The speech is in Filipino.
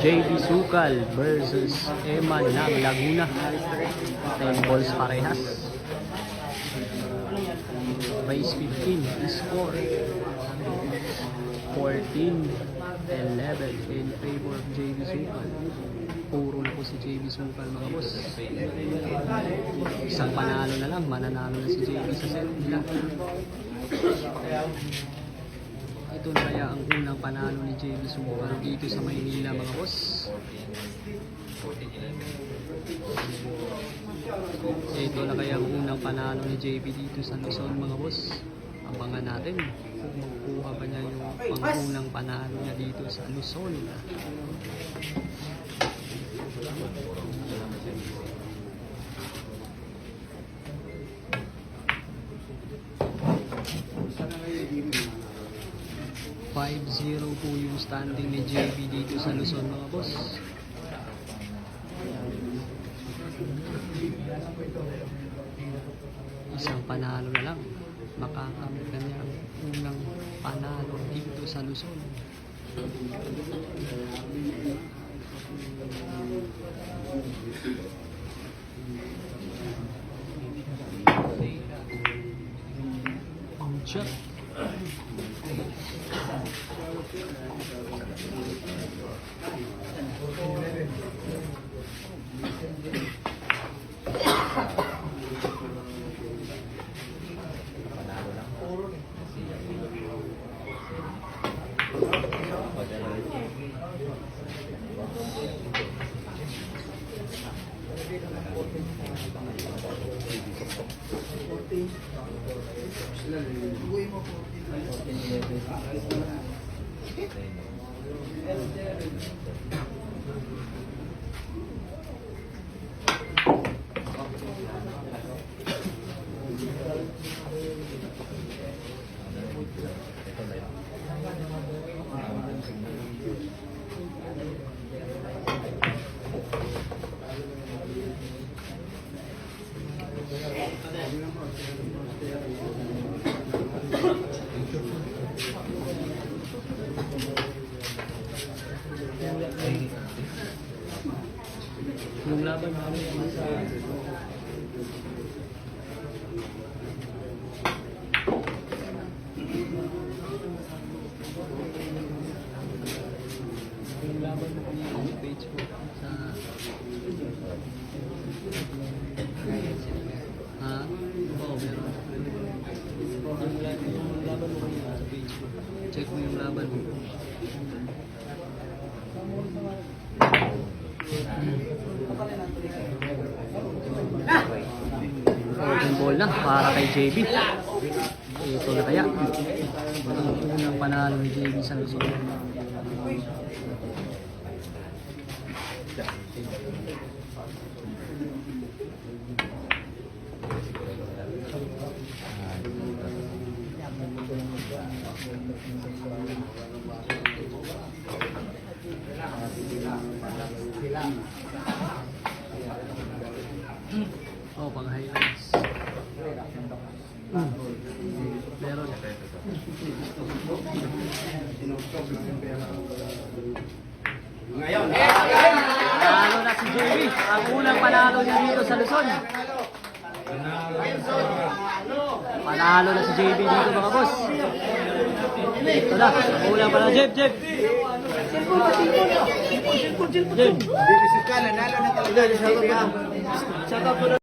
JB Sukal versus Eman ng Laguna. 10 balls parehas. Base 15, score 14, 11 in favor of JB Sukal. Puro na po si JB Sukal mga boss. Isang panalo na lang, mananalo na si JB sa set nila. Ito na kaya ang unang panalo ni JB Sukal dito sa Maynila mga boss. Ito na kaya ang unang panalo ni JB dito sa Luzon mga boss. Abangan natin kung makukuha ba niya yung pangunang panalo niya dito sa Luzon. Five zero po yung standing ni JB dito sa Luzon mga boss. Isang panalo na lang. Makakamit na niya ang unang panalo dito sa Luzon. Sure. Ang shot. Yung laban namin sa yung laban namin sa page ko sa ha? Oo, meron. Yung, la- yung laban mo sa page ko. Check mo yung laban mo. Yung ball na para kay JB. Ito na kaya. Ang unang panalo ni JB sa Luzon. Oh, Ngayon, Panalo na si JB. Ang unang panalo niya dito sa Luzon. Panalo na si JB dito mga boss. Ito na. Ang unang panalo. Jeb, Jeb. Jeb. hindi ka nanalo na talaga.